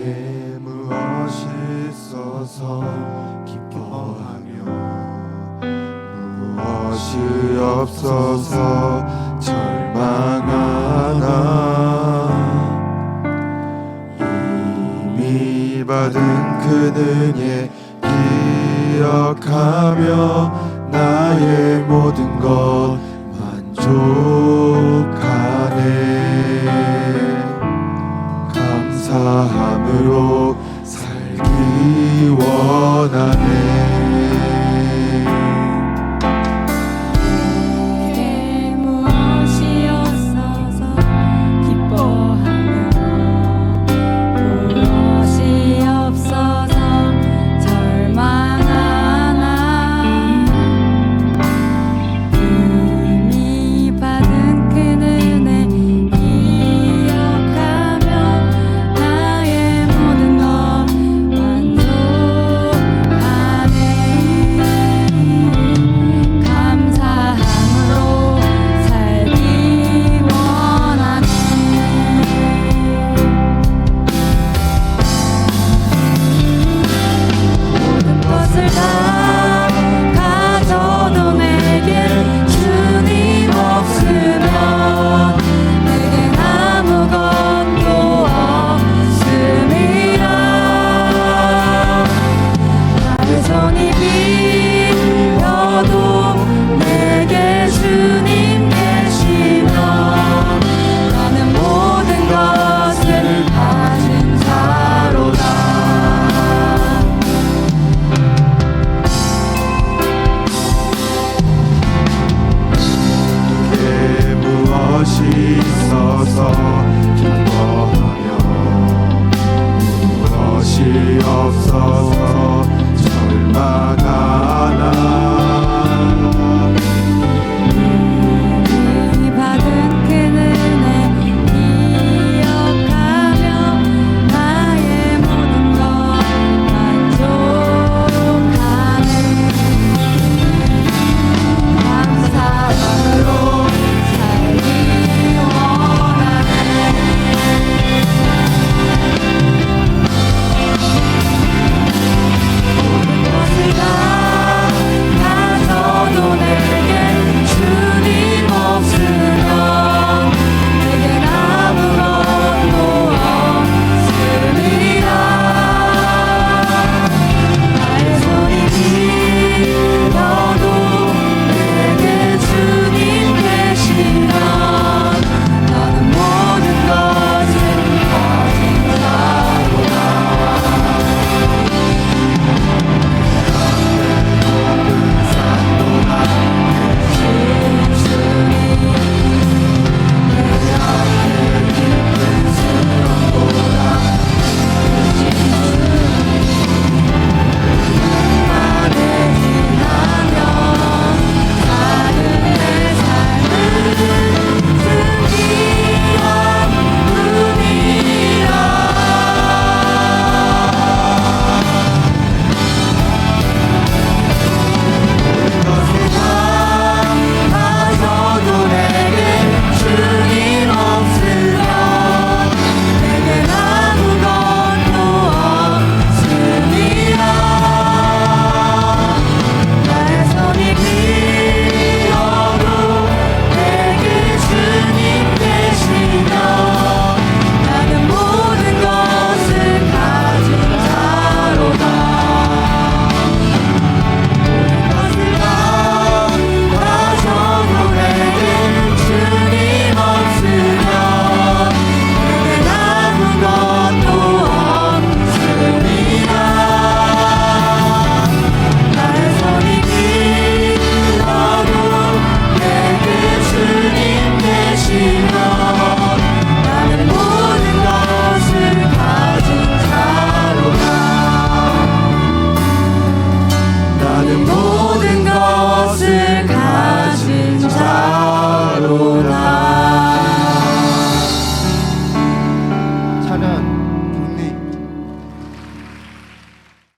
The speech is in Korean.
나의 무엇이 있어서 기뻐하며 무엇이 없어서 절망하나? 이미 받은 그 능에 기억하며 나의 모든 것 만족하네. 감사함으로 살기 원하네. 것이 있어서